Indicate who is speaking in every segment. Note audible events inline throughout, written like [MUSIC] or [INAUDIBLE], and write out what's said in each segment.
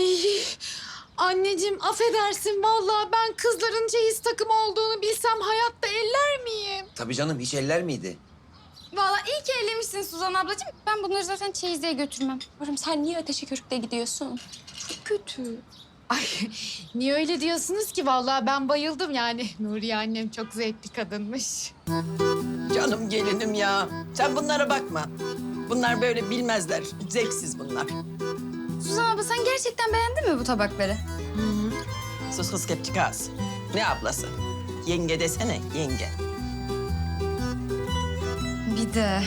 Speaker 1: Ay anneciğim affedersin vallahi ben kızların çeyiz takımı olduğunu bilsem hayatta eller miyim?
Speaker 2: Tabii canım hiç eller miydi?
Speaker 3: Vallahi iyi ki ellemişsin Suzan ablacığım. Ben bunları zaten çeyizliğe götürmem.
Speaker 4: Yavrum sen niye ateşe körükle gidiyorsun?
Speaker 1: Çok kötü. Ay niye öyle diyorsunuz ki vallahi ben bayıldım yani. Nuriye annem çok zevkli kadınmış.
Speaker 5: Canım gelinim ya. Sen bunlara bakma. Bunlar böyle bilmezler. Zevksiz bunlar.
Speaker 3: Suzan abla sen gerçekten beğendin mi bu tabakları?
Speaker 5: Sus kız kepçik ağız. Ne ablası? Yenge desene, yenge.
Speaker 3: Bir de.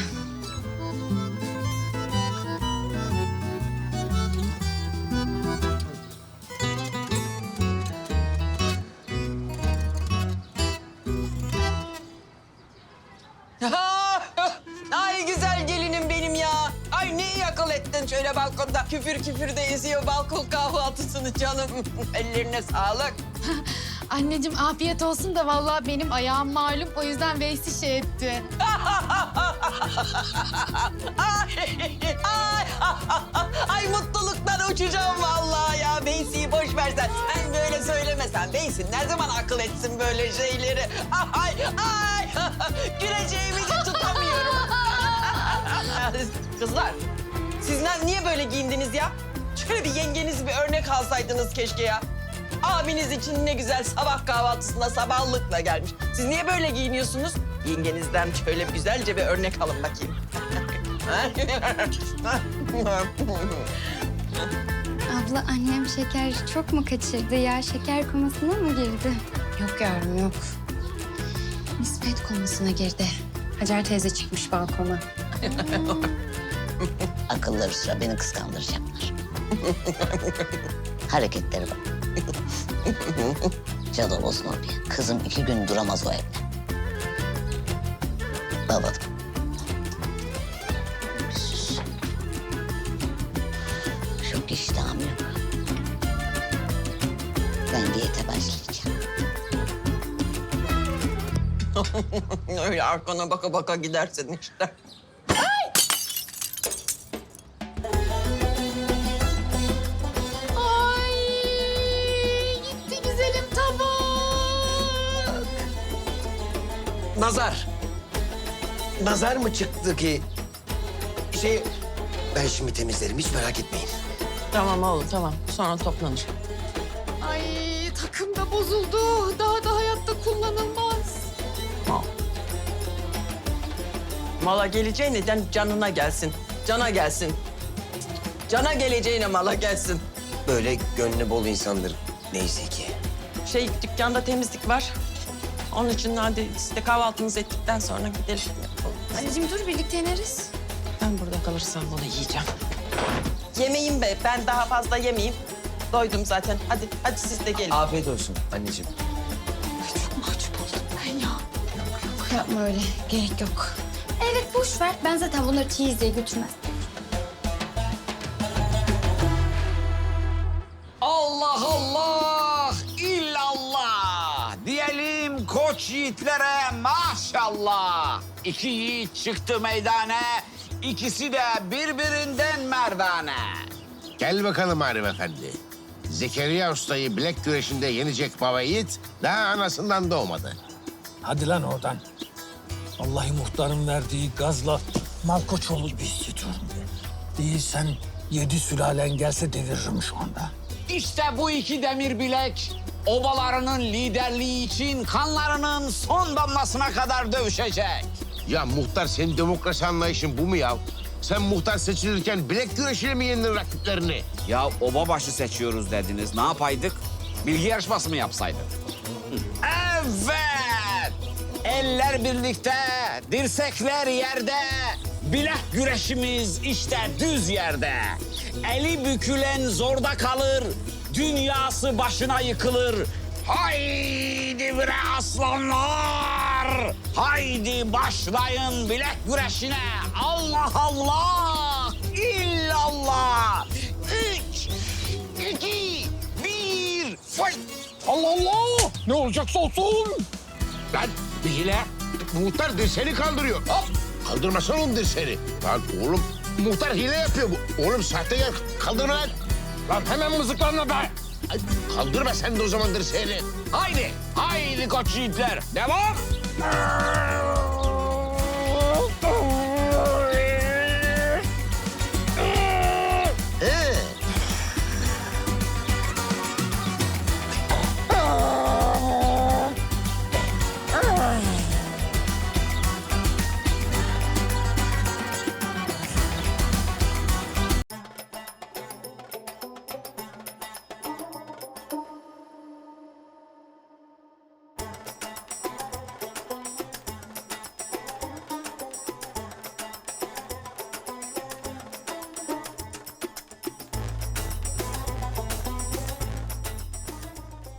Speaker 5: Ay güzel akıl ettin şöyle balkonda. Küfür küfür de eziyor balkon kahvaltısını canım. [LAUGHS] Ellerine sağlık. [LAUGHS]
Speaker 1: Anneciğim afiyet olsun da vallahi benim ayağım malum o yüzden Veysi şey etti.
Speaker 5: Ay, [LAUGHS] ay, ay mutluluktan uçacağım vallahi ya. Beysi'yi boş versen. Sen böyle söylemesen. Beysi ne zaman akıl etsin böyle şeyleri? Ay, ay, güleceğimi de tutamıyorum. Kızlar, siz ne- niye böyle giyindiniz ya? Şöyle bir yengeniz bir örnek alsaydınız keşke ya. Abiniz için ne güzel sabah kahvaltısına sabahlıkla gelmiş. Siz niye böyle giyiniyorsunuz? Yengenizden şöyle güzelce bir örnek alın bakayım. [LAUGHS]
Speaker 3: Abla annem şeker çok mu kaçırdı ya? Şeker komasına mı girdi?
Speaker 4: Yok yavrum yok. Nispet komasına girdi. Hacer teyze çıkmış balkona. [LAUGHS]
Speaker 6: Akılları sıra beni kıskandıracaklar. [LAUGHS] Hareketleri bak. [LAUGHS] Cadı olsun oraya. Kızım iki gün duramaz o evde. Babadım. Çok iştahım yok. Ben diyete başlayacağım. [LAUGHS]
Speaker 5: Öyle arkana baka baka gidersin işte.
Speaker 2: Nazar. Nazar mı çıktı ki? Şey ben şimdi temizlerim hiç merak etmeyin.
Speaker 5: Tamam oğlum tamam. Sonra toplanır.
Speaker 1: Ay takım da bozuldu. Daha da hayatta kullanılmaz.
Speaker 5: Mala geleceğine can- canına gelsin. Cana gelsin. Cana geleceğine mala gelsin.
Speaker 2: Böyle gönlü bol insandır neyse ki.
Speaker 5: Şey dükkanda temizlik var. Onun için hadi siz de kahvaltınızı ettikten sonra gidelim.
Speaker 3: Anneciğim dur birlikte ineriz.
Speaker 5: Ben burada kalırsam bunu yiyeceğim. Yemeyeyim be. Ben daha fazla yemeyeyim. Doydum zaten. Hadi, hadi siz de gelin.
Speaker 2: Afiyet olsun anneciğim.
Speaker 4: Yapma öyle. Gerek yok.
Speaker 3: Evet boş ver. Ben zaten bunları çeyizliğe götürmez.
Speaker 7: Yiğitlere maşallah. İki yiğit çıktı meydana ikisi de birbirinden merdane.
Speaker 8: Gel bakalım Arif Efendi. Zekeriya Usta'yı bilek güreşinde yenecek baba yiğit daha anasından doğmadı.
Speaker 9: Hadi lan oradan. Vallahi muhtarın verdiği gazla Malkoçoğlu bir hissediyorum. Değilsen yedi sülalen gelse deviririm şu anda.
Speaker 7: İşte bu iki demir bilek obalarının liderliği için kanlarının son damlasına kadar dövüşecek.
Speaker 8: Ya muhtar senin demokrasi anlayışın bu mu ya? Sen muhtar seçilirken bilek güreşiyle mi yendin rakiplerini?
Speaker 7: Ya oba başı seçiyoruz dediniz. Ne yapaydık? Bilgi yarışması mı yapsaydık? Evet. Eller birlikte, dirsekler yerde. Bilek güreşimiz işte düz yerde. Eli bükülen zorda kalır. Dünyası başına yıkılır. Haydi bre aslanlar. Haydi başlayın bilek güreşine. Allah Allah. İllallah. Üç, iki, bir. Fight.
Speaker 9: Allah Allah! Ne olacaksa olsun.
Speaker 8: Lan bir hile. Muhtar dirseğini kaldırıyor. Hop! Kaldırmasana oğlum dirseğini. Lan oğlum muhtar hile yapıyor bu. Oğlum sahtekar kaldırma lan. Lan hemen mızıklanma be. Ay, kaldır be sen de o zamandır seni. Haydi, haydi koç yiğitler. Devam.